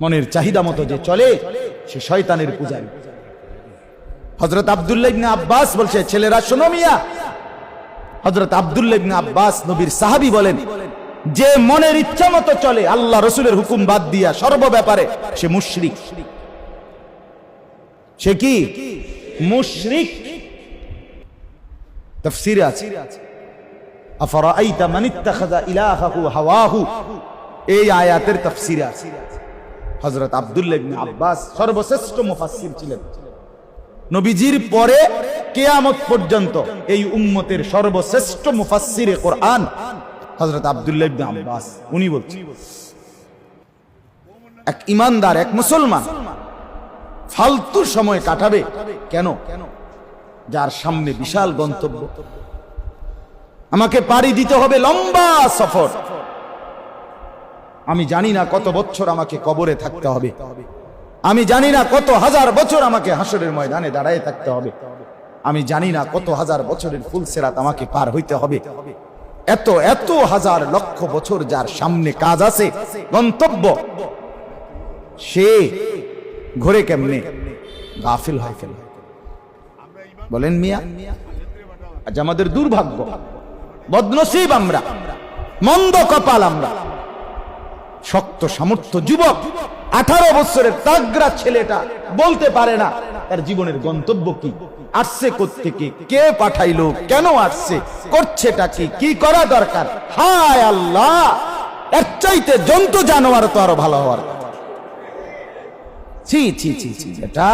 মনের চাহিদা মতো যে চলে, সে শয়তানের পূজারী। হজরত আব্দুল্লাহ আব্বাস বলছে, ছেলেরা, শোনো মিয়া। হজরত আব্দুল্লাহ আব্বাস নবীর সাহাবী বলেন, যে মনের ইচ্ছা মতো চলে, আল্লাহ রসুলের হুকুম বাদ দিয়া সর্ব ব্যাপারে সে মুশরিক। সে কি? মুশরিক। তফসিরে আছে, আফরাআইতা মান ইত্তাখাযা ইলাহাহু হাওয়াহু? এই আয়াতের তফসিরে আছে। হযরত আব্দুল্লাহ আব্বাস সর্বশ্রেষ্ঠ মুফাসসির ছিলেন। নবীজির পরে কিয়ামত পর্যন্ত এই উম্মতের সর্বশ্রেষ্ঠ মুফাসসিরে কোরআন হযরত আব্দুল্লাহ আব্বাস, উনি বলছেন। এক ইমানদার, এক মুসলমান ফালতু সময় কাটাবে কেন? যার সামনে বিশাল গন্তব্য। আমাকে পাড়ি দিতে হবে লম্বা সফর। আমি জানি না কত বছর আমাকে কবরে থাকতে হবে। আমি জানি না কত হাজার বছর আমাকে হাসরের ময়দানে দাঁড়ায় থাকতে হবে। আমি জানি না কত হাজার বছরের ফুল সেরাত আমাকে পার হইতে হবে। এত এত হাজার লক্ষ বছর যার সামনে কাজ আছে, গন্তব্য সে ঘরে কেমনে? গাফিল হয় ফেলে বলেন মিয়া, আজ আমাদের দুর্ভাগ্য। বদনসিব আমরা, মন্দ কপাল আমরা। শক্ত সামর্থ্য যুবক, আঠারো বছরের তাগরা ছেলেটা বলতে পারে না, তার জীবনের গন্তব্য কি? আসছে থেকে কে পাঠাইলো? কেন আসছে? করছেটা কি? কি করা দরকার? হায় আল্লাহ! এর চাইতে জন্তু জানোয়ার তো আরও ভালো হওয়ার। ছি ছি ছি ছি এটা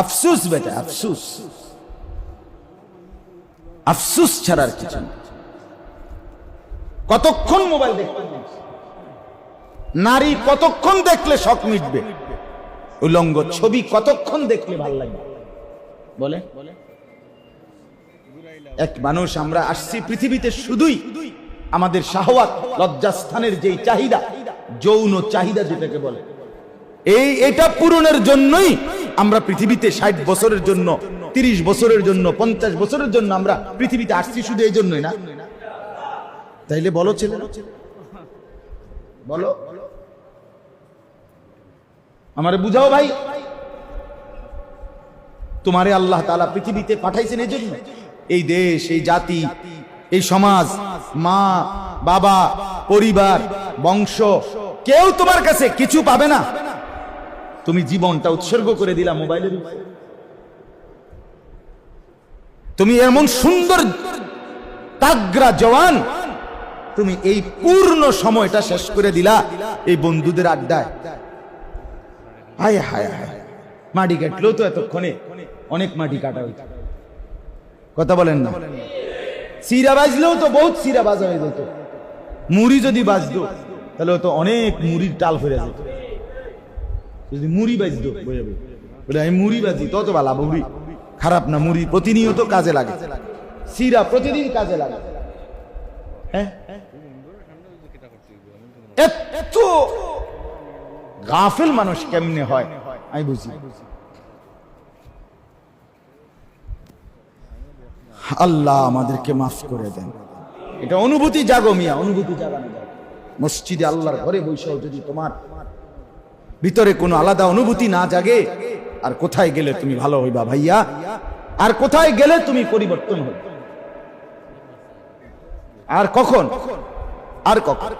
আফসুস বেটা, আফসুস। আফসুস ছাড়ার কিছু কতক্ষণ মোবাইল নারী কতক্ষণ দেখলে শখ মিটবে? উলঙ্গ ছবি কতক্ষণ দেখলে ভালো লাগবে বলে? এক মানুষ, আমরা আসছি পৃথিবীতে শুধুই আমাদের শাহওয়াত, লজ্জাস্থানের যেই চাহিদা, যৌন চাহিদা যেটাকে বলে। এই, এটা পূরণের জন্যই আমরা পৃথিবীতে ষাট বছরের জন্য তিরিশ বছরের জন্য, পঞ্চাশ বছরের জন্য আমরা পৃথিবীতে আসছি শুধু এই জন্যই না। তাইলে বলো ছেলে। বলো। আমারে বুঝাও ভাই। তোমারে আল্লাহ তাআলা পৃথিবীতে পাঠাইছেন এই জন্য। এই দেশ, এই জাতি, এই সমাজ, মা, বাবা, পরিবার, বংশ, কেউ তোমার কাছে কিছু পাবে না। তুমি জীবনটা উৎসর্গ করে দিলা মোবাইলের উপরে। তুমি এমন সুন্দর তাগরা জওয়ান, তুমি এই পূর্ণ সময়টা শেষ করে দিলা এই বন্ধুদের আড্ডায়। হায় হায় হায়, মাটি কাটলো তো এতক্ষণে অনেক মাটি কাটা হইত। কথা বলেন না। সিরা বাজলেও তো বহুত সিরা বাজা হয়ে যেত। মুড়ি যদি বাজতো, তাহলে তো অনেক মুড়ির টাল ফিরে যেত। যদি মুড়ি বাজতো, বলে আমি মুড়ি বাজি, তত বালা মুড়ি খারাপ না, মুড়ি প্রতিনিয়ত কাজে লাগে। সিরা প্রতিদিন কাজে লাগে। হ্যাঁ? এত গাফিল মানুষ কেমনে হয়? আমি বুঝি। আল্লাহ আমাদেরকে মাফ করে দেন। এটা অনুভূতি জাগো মিয়া, অনুভূতি জাগানো। মসজিদে আল্লাহর ঘরে বৈশাও যদি তোমার ভিতরে কোনো আলাদা অনুভূতি না জাগে আর কোথায় গেলে তুমি ভালো হইবা ভাইয়া? আর কোথায় গেলে তুমি পরিবর্তন হইবা? আর কখন? আর কখন?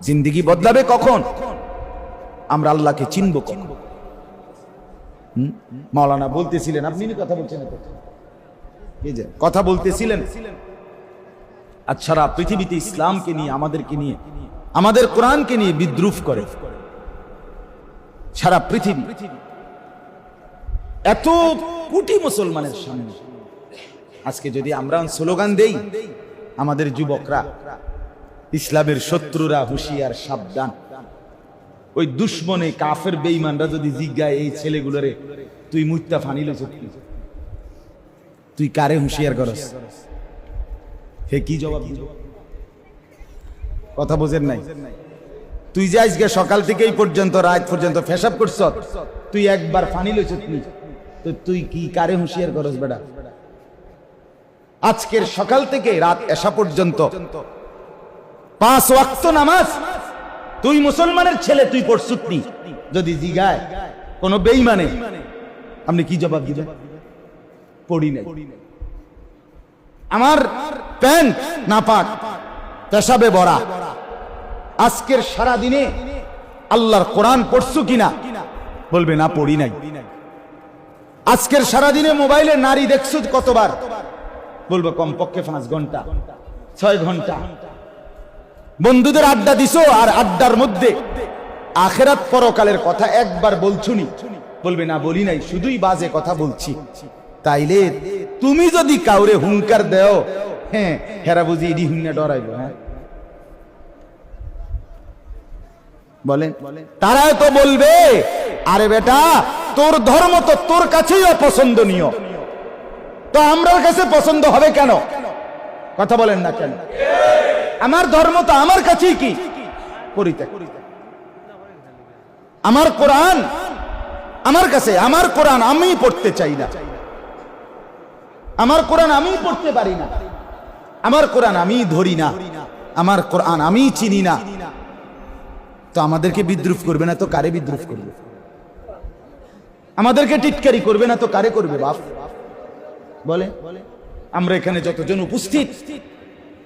জিন্দিগি বদলাবে কখন? আমরা আল্লাহকে চিনব কখন? মাওলানা বলতেছিলেন, আপনি কথা বলছেন কথা বলতেছিলেন। আর সারা পৃথিবীতে ইসলামকে নিয়ে, আমাদেরকে নিয়ে, আমাদের কোরআনকে নিয়ে বিদ্রুপ করে। সারা পৃথিবী। এত কোটি মুসলমানের সামনে। আজকে যদি আমরা স্লোগান দেই, আমাদের যুবকরা, ইসলামের শত্রুরা হুঁশিয়ার, সাবধান। ওই দুশ্মনে, কাফের বেইমানরা যদি জিজ্ঞায়, এই ছেলেগুলোরে তুই মুত্তা ফানিল তুই কারে হুঁশিয়ার করস? হে, কি জবাব কথা বোঝেন নাই। তুই যে আজকে সকাল থেকে এই পর্যন্ত, রাত পর্যন্ত ফেসাব করছ, তুই একবার ফানি লইছ তুই তো তুই কি কারে হুঁশিয়ার করস বেটা? আজকের সকাল থেকে রাত এসা পর্যন্ত পাঁচ ওয়াক্ত নামাজ তুই মুসলমানের ছেলে, তুই পড়ছুতনি যদি জিগায় কোন বেইমানে আপনি কি জবাব দিবেন? পড়ি নাই। আমার প্যান্ট না পাক পেশাবে বড়া। আজকের সারা দিনে আল্লাহর কোরআন পড়ছু কিনা? বলবে, না, পড়ি নাই। আজকের সারা দিনে মোবাইলে নারী দেখছ কতবার? বলব, কমপক্ষে পাঁচ ঘণ্টা, ছয় ঘণ্টা। বন্ধুদের আড্ডা দিছো আর আড্ডার মধ্যে আখেরাত পরকালের কথা একবার বলছুনি। বলবে, না, বলি নাই, শুধুই বাজে কথা বলছি। তাইলে তুমি যদি কাউরে হুঙ্কার দেও হ্যাঁ হেরা বুঝি ইডি হুন্না ডরাইব হ্যাঁ? বলেন তারাও তো বলবে আরে বেটা তোর ধর্ম তো তোর কাছেই অপছন্দনীয়। তো আমরার কাছে পছন্দ হবে কেন? কথা বলেন না কেন? আমার ধর্ম তো আমার কাছেই কি? পরিত্যাগ আমার কোরআন আমার কাছে আমার কোরআন আমি পড়তে চাই না। আমার কোরআন আমি পড়তে পারি না। আমার কোরআন আমি ধরি না। আমার কোরআন আমি চিনি না। তো আমাদেরকে বিদ্রুপ করবে না তো কারে বিদ্রুপ করবে? আমাদেরকে টিটকারি করবে না তো কারে করবে বাপ? বলে, আমরা এখানে যতজন উপস্থিত,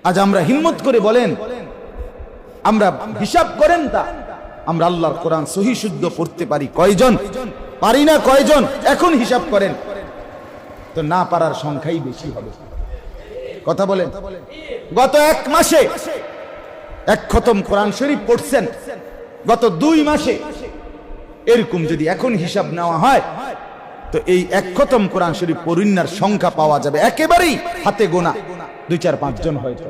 আজ আমরা হিম্মত করে বলেন, আমরা হিসাব করেন তা, আমরা আল্লাহর কোরআন সহি শুদ্ধ পড়তে পারি কয়জন? পারি না কয়জন? এখন হিসাব করেন। তো না পারার সংখ্যাই বেশি হবে। কথা বলেন। গত এক মাসে এক খতম কোরআন শরীফ পড়ছেন। গত দুই মাসে এরকম যদি এখন হিসাব নেওয়া হয়, তো এই এক খতম কোরআন শরীফ পরিণার সংখ্যা পাওয়া যাবে একেবারেই হাতে গোনা। দুই, চার পাঁচজন হয়তো।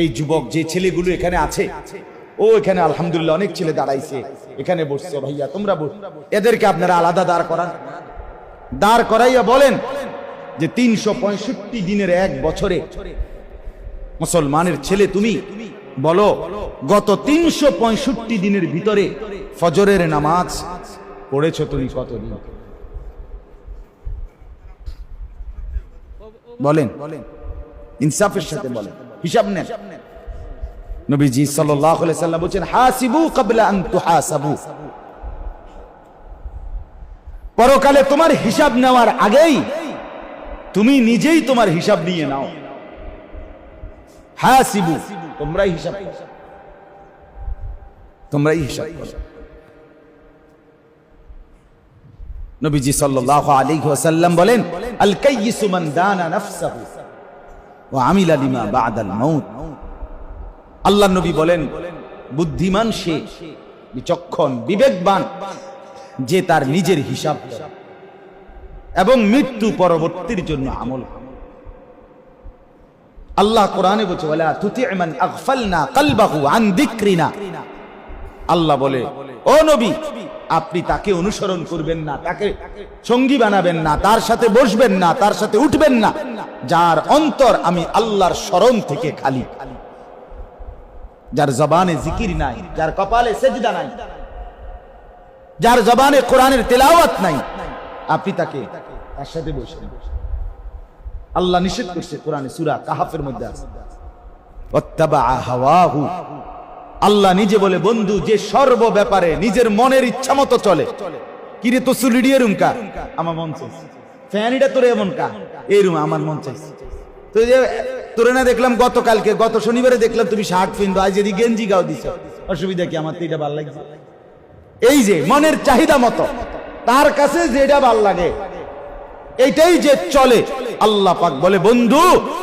এই যুবক যে ছেলেগুলো এখানে আছে, ও এখানে আলহামদুলিল্লাহ অনেক ছেলে দাঁড়াইছে, এখানে বসছে, ভাইয়া, তোমরা বস। এদেরকে আপনারা আলাদা দাঁড় করান। দাঁড় করাইয়া বলেন যে তিনশো পঁয়ষট্টি দিনের এক বছরে মুসলমানের ছেলে তুমি, বলো, গত তিনশো পঁয়ষট্টি দিনের ভিতরে ফজরের নামাজ পড়েছ তুমি কতদিন? বলেন, ইনসাফের সাথে বলেন, হিসাব নেন। নবীজি সাল্লাম বলেন হাসিবু ক্বাবলা আন তুহাসাবু। পরকালে তোমার হিসাব নেওয়ার আগেই তুমি নিজেই তোমার হিসাব নিয়ে নাও। হাসিবু তোমরাই হিসাব। তোমরাই হিসাব করো। নবীজি সাল্লাল্লাহু আলাইহি ওয়াসাল্লাম বলেন আল কাইয়িসু মান দানা নাফসাহু ওয়া আমিলা লিমা বাদাল মাউত আল্লাহ নবী বলেন, বুদ্ধিমান সে, বিচক্ষণ, বিবেকবান, যে তার নিজের হিসাব এবং মৃত্যু পরবর্তীর জন্য আমল করে। আল্লাহ কোরআনে বলছে, ওয়ালা তুতি' মান আগফালনা কলবাহু আন যিকরিনা আল্লাহ বলে, ও নবী, আপনি তাকে অনুসরণ করবেন না, তাকে সঙ্গী বানাবেন না, তার সাথে বসবেন না, তার সাথে উঠবেন না, যার অন্তর আমি আল্লাহর স্মরণ থেকে খালি। যার জবানে জিকির নাই, যার কপালে সেজদা নাই, যার জবানে কোরআনের তেলাওয়াত নাই, আপনি তাকে তার সাথে বসেন আল্লাহ নিষেধ করছে কোরআনে সূরা কাহাফের মধ্যে আছে। আল্লাহ নিজে বলে, বন্ধু, যে সর্ব ব্যাপারে নিজের মনের ইচ্ছা মতো চলে। কিরে তো সুলিডি এরুম কা আমার মন চাইছে। তোরে এমন কা? এরুম আমার মন চাইছে। তো যে, তোরে না দেখলাম গতকালকে, গত শনিবারে দেখলাম তুমি শার্ট পিন্দো আজ যদি গেঞ্জি গাও দিছ। অসুবিধা কি? আমার তো এটা লাগছে। এই যে, মনের চাহিদা মতো। তার কাছে যেটা ভালো লাগে, এইটাই যে চলে। আল্লাহ পাক বলে, বন্ধু,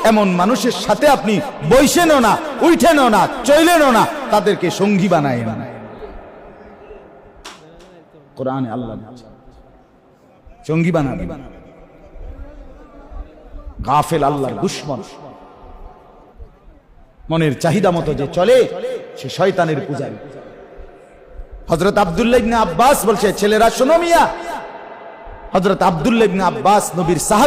এমন মানুষের সাথে আপনি বইসেনও না উঠেনও না চইলেনও না, তাদেরকে সঙ্গী বানায় কোরআনে আল্লাহ সঙ্গী বানাবে। গাফেল আল্লাহর দুশ্মন। মনের চাহিদা মতো যে চলে, সে শয়তানের পূজারী। হজরত আব্দুল্লাহ ইবনে আব্বাস বলছে, ছেলেরা, শোনো মিয়া। হজরত আব্দুল্লাহ আব্বাস নবীর সাহাবী